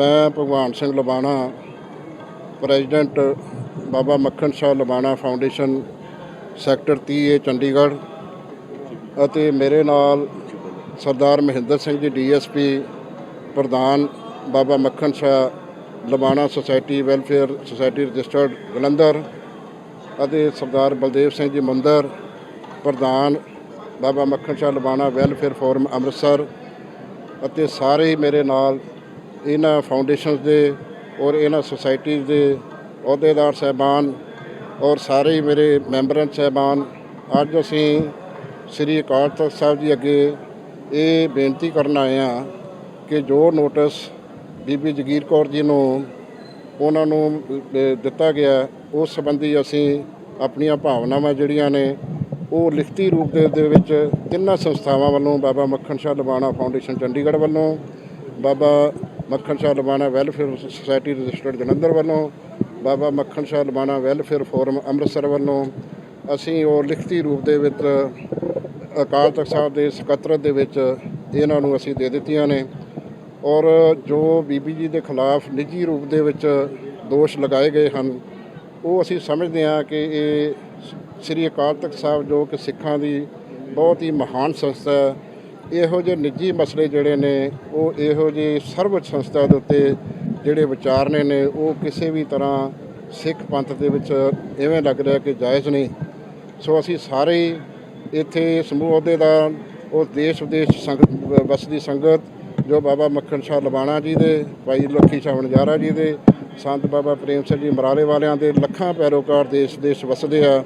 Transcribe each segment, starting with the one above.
ਮੈਂ Bhagwan Singh Labana president Baba Makhan Shah Labana foundation, sector 30 A Chandigarh ਅਤੇ ਮੇਰੇ ਨਾਲ ਸਰਦਾਰ ਮਹਿੰਦਰ ਸਿੰਘ ਜੀ ਡੀਐਸਪੀ ਪ੍ਰਧਾਨ Baba Makhan Shah Labana society welfare society registered Jalandhar ਅਤੇ ਸਰਦਾਰ ਬਲਦੇਵ ਸਿੰਘ ਜੀ ਮੰਦਰ ਪ੍ਰਧਾਨ ਬਾਬਾ ਮੱਖਣ ਸ਼ਾਹ ਲਬਾਣਾ ਵੈਲਫੇਅਰ ਫੋਰਮ ਅੰਮ੍ਰਿਤਸਰ ਅਤੇ ਸਾਰੇ ਹੀ ਮੇਰੇ ਨਾਲ ਇਹਨਾਂ ਫਾਊਂਡੇਸ਼ਨਸ ਦੇ ਔਰ ਇਹਨਾਂ ਸੁਸਾਇਟੀਜ਼ ਦੇ ਅਹੁਦੇਦਾਰ ਸਹਿਬਾਨ ਔਰ ਸਾਰੇ ਹੀ ਮੇਰੇ ਮੈਂਬਰਾਂ ਸਹਿਬਾਨ, ਅੱਜ ਅਸੀਂ ਸ੍ਰੀ ਅਕਾਲ ਤਖਤ ਸਾਹਿਬ ਜੀ ਅੱਗੇ ਇਹ ਬੇਨਤੀ ਕਰਨ ਆਏ ਹਾਂ ਕਿ ਜੋ ਨੋਟਿਸ ਬੀਬੀ ਜਗੀਰ ਕੌਰ ਜੀ ਨੂੰ ਉਹਨਾਂ ਨੂੰ ਦਿੱਤਾ ਗਿਆ, ਉਸ ਸੰਬੰਧੀ ਅਸੀਂ ਆਪਣੀਆਂ ਭਾਵਨਾਵਾਂ ਜਿਹੜੀਆਂ ਨੇ, ਉਹ ਲਿਖਤੀ ਰੂਪ ਦੇ ਦੇ ਵਿੱਚ ਤਿੰਨਾਂ ਸੰਸਥਾਵਾਂ ਵੱਲੋਂ ਬਾਬਾ ਮੱਖਣ ਸ਼ਾਹ ਲਬਾਣਾ ਫਾਊਂਡੇਸ਼ਨ ਚੰਡੀਗੜ੍ਹ ਵੱਲੋਂ, Baba Makhan Shah Labana welfare society registered Jalandhar ਵੱਲੋਂ, ਬਾਬਾ ਮੱਖਣ ਸ਼ਾਹ ਲਬਾਣਾ ਵੈਲਫੇਅਰ ਫੋਰਮ ਅੰਮ੍ਰਿਤਸਰ ਵੱਲੋਂ, ਅਸੀਂ ਉਹ ਲਿਖਤੀ ਰੂਪ ਦੇ ਵਿੱਚ, ਅਕਾਲ ਤਖਤ ਸਾਹਿਬ ਦੇ ਸਕੱਤਰਤ ਦੇ ਵਿੱਚ ਇਹਨਾਂ ਨੂੰ ਅਸੀਂ ਦੇ ਦਿੱਤੀਆਂ ਨੇ। ਔਰ ਜੋ ਬੀਬੀ ਜੀ ਦੇ ਖਿਲਾਫ ਨਿੱਜੀ ਰੂਪ ਦੇ ਵਿੱਚ ਦੋਸ਼ ਲਗਾਏ ਗਏ ਹਨ, ਉਹ ਅਸੀਂ ਸਮਝਦੇ ਹਾਂ ਕਿ ਇਹ ਸ੍ਰੀ ਅਕਾਲ ਤਖਤ ਸਾਹਿਬ ਜੋ ਕਿ ਸਿੱਖਾਂ ਦੀ ਬਹੁਤ ਹੀ ਮਹਾਨ ਸੰਸਥਾ ਹੈ ਇਹੋ ਜਿਹੇ ਨਿੱਜੀ ਮਸਲੇ ਜਿਹੜੇ ਨੇ, ਉਹ ਇਹੋ ਜਿਹੇ ਸਰਵਉੱਚ ਸੰਸਥਾ ਦੇ ਉੱਤੇ ਜਿਹੜੇ ਵਿਚਾਰਨੇ ਨੇ, ਉਹ ਕਿਸੇ ਵੀ ਤਰ੍ਹਾਂ ਸਿੱਖ ਪੰਥ ਦੇ ਵਿੱਚ ਐਵੇਂ ਲੱਗ ਰਿਹਾ ਕਿ ਜਾਇਜ਼ ਨਹੀਂ। ਸੋ ਅਸੀਂ ਸਾਰੇ ਇੱਥੇ ਸਮੂਹ ਅਹੁਦੇਦਾਰ ਉਹ ਦੇਸ਼ ਵਿਦੇਸ਼ ਸੰਗਤ ਵਸਦੀ ਸੰਗਤ, ਜੋ ਬਾਬਾ ਮੱਖਣ ਸ਼ਾਹ ਲਵਾਣਾ ਜੀ ਦੇ, ਭਾਈ ਲੱਖੀ ਸ਼ਾਹ ਵਣਜਾਰਾ ਜੀ ਦੇ, ਸੰਤ ਬਾਬਾ ਪ੍ਰੇਮ ਸਿੰਘ ਜੀ ਮਰਾਲੇ ਵਾਲਿਆਂ ਦੇ ਲੱਖਾਂ ਪੈਰੋਕਾਰ ਦੇਸ਼ ਦੇਸ਼ ਵਸਦੇ ਆ,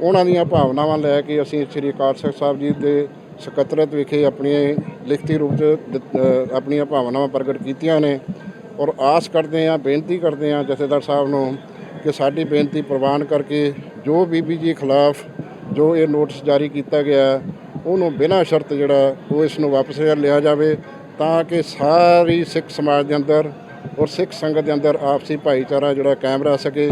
ਉਹਨਾਂ ਦੀਆਂ ਭਾਵਨਾਵਾਂ ਲੈ ਕੇ ਅਸੀਂ ਸ੍ਰੀ ਅਕਾਲ ਤਖਤ ਸਾਹਿਬ ਜੀ ਦੇ ਸਕੱਤਰਤ ਵਿਖੇ ਆਪਣੀਆਂ ਲਿਖਤੀ ਰੂਪ 'ਚ ਦਿੱਤ- ਆਪਣੀਆਂ ਭਾਵਨਾਵਾਂ ਪ੍ਰਗਟ ਕੀਤੀਆਂ ਨੇ ਔਰ ਆਸ ਕਰਦੇ ਹਾਂ, ਬੇਨਤੀ ਕਰਦੇ ਹਾਂ ਜਥੇਦਾਰ ਸਾਹਿਬ ਨੂੰ ਕਿ ਸਾਡੀ ਬੇਨਤੀ ਪ੍ਰਵਾਨ ਕਰਕੇ ਜੋ ਬੀਬੀ ਜੀ ਖਿਲਾਫ ਜੋ ਇਹ ਨੋਟਿਸ ਜਾਰੀ ਕੀਤਾ ਗਿਆ, ਉਹਨੂੰ ਬਿਨਾਂ ਸ਼ਰਤ ਜਿਹੜਾ ਉਹ ਇਸ ਨੂੰ ਵਾਪਸ ਲਿਆ ਜਾਵੇ ਤਾਂ ਕਿ ਸਾਰੀ ਸਿੱਖ ਸਮਾਜ ਦੇ ਅੰਦਰ ਔਰ ਸਿੱਖ ਸੰਗਤ ਦੇ ਅੰਦਰ ਆਪਸੀ ਭਾਈਚਾਰਾ ਜਿਹੜਾ ਕਾਇਮ ਰਹਿ ਸਕੇ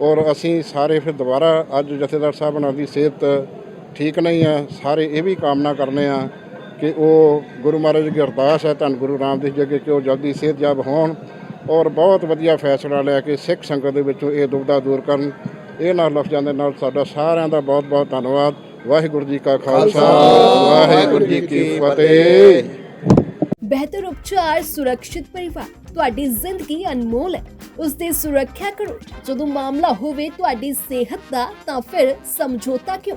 ਔਰ ਅਸੀਂ ਸਾਰੇ ਫਿਰ ਦੁਬਾਰਾ ਅੱਜ ਜਥੇਦਾਰ ਸਾਹਿਬ ਨਾਲ ਦੀ ਸਿਹਤ ਠੀਕ ਨਹੀਂ ਹੈ ਸਾਰੇ ਇਹ ਵੀ ਕਾਮਨਾ ਕਰਨੇ ਆ ਕਿ ਉਹ ਗੁਰੂ ਮਹਾਰਾਜ ਦੀ ਅਰਦਾਸ ਹੈ, ਧੰਨ ਗੁਰੂ ਰਾਮਦਾਸ ਜੀ ਅੱਗੇ ਕਿ ਉਹ ਜਲਦੀ ਸਿਹਤਯਾਬ ਹੋਣ ਔਰ ਬਹੁਤ ਵਧੀਆ ਫੈਸਲਾ ਲੈ ਕੇ ਸਿੱਖ ਸੰਗਤ ਦੇ ਵਿੱਚੋਂ ਇਹ ਦੁਬਦਾ ਦੂਰ ਕਰਨ। ਇਹ ਲਫ਼ਜ਼ਾਂ ਦੇ ਨਾਲ ਸਾਡਾ ਸਾਰਿਆਂ ਦਾ ਬਹੁਤ ਬਹੁਤ ਧੰਨਵਾਦ। ਵਾਹਿਗੁਰੂ ਜੀ ਕਾ ਖਾਲਸਾ, ਵਾਹਿਗੁਰੂ ਜੀ ਕੀ ਫਤਿਹ। ਬਿਹਤਰ ਉਪਚਾਰ ਸੁਰੱਖਿਅਤ ਪਰਿਵਾਰ, ਤੁਹਾਡੀ ਜ਼ਿੰਦਗੀ ਅਨਮੋਲ ਹੈ। ਉਸ ਦੀ ਸੁਰੱਖਿਆ ਕਰੋ। ਜਦੋਂ ਮਾਮਲਾ ਹੋਵੇ ਤੁਹਾਡੀ ਸਿਹਤ ਦਾ, ਤਾਂ ਫਿਰ ਸਮਝੌਤਾ ਕਿਉਂ?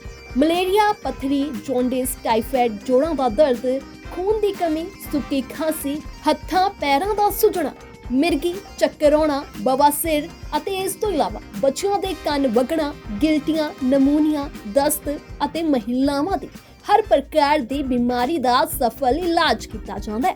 ਮਲੇਰੀਆ, ਪੱਥਰੀ, ਜੌਂਡਿਸ, ਟਾਈਫਾਇਡ ਜੋੜਾਂ ਦਾ ਦਰਦ, ਖੂਨ ਦੀ ਕਮੀ, ਸੁੱਕੀ ਖਾਂਸੀ, ਹੱਥਾਂ, ਪੈਰਾਂ ਦਾ ਸੁੱਜਣਾ, ਮਿਰਗੀ, ਚੱਕਰ ਆਉਣਾ ਬਵਾਸੀਰ ਅਤੇ ਇਸ ਤੋਂ ਇਲਾਵਾ ਬੱਚਿਆਂ ਦੇ ਕੰਨ ਵਗਣਾ, ਗਿਲਟੀਆਂ, ਨਮੂਨੀਆ, ਦਸਤ ਅਤੇ ਮਹਿਲਾਵਾਂ ਦੀ ਹਰ ਪ੍ਰਕਾਰ ਦੀ ਬਿਮਾਰੀ ਦਾ ਸਫਲ ਇਲਾਜ ਕੀਤਾ ਜਾਂਦਾ ਹੈ।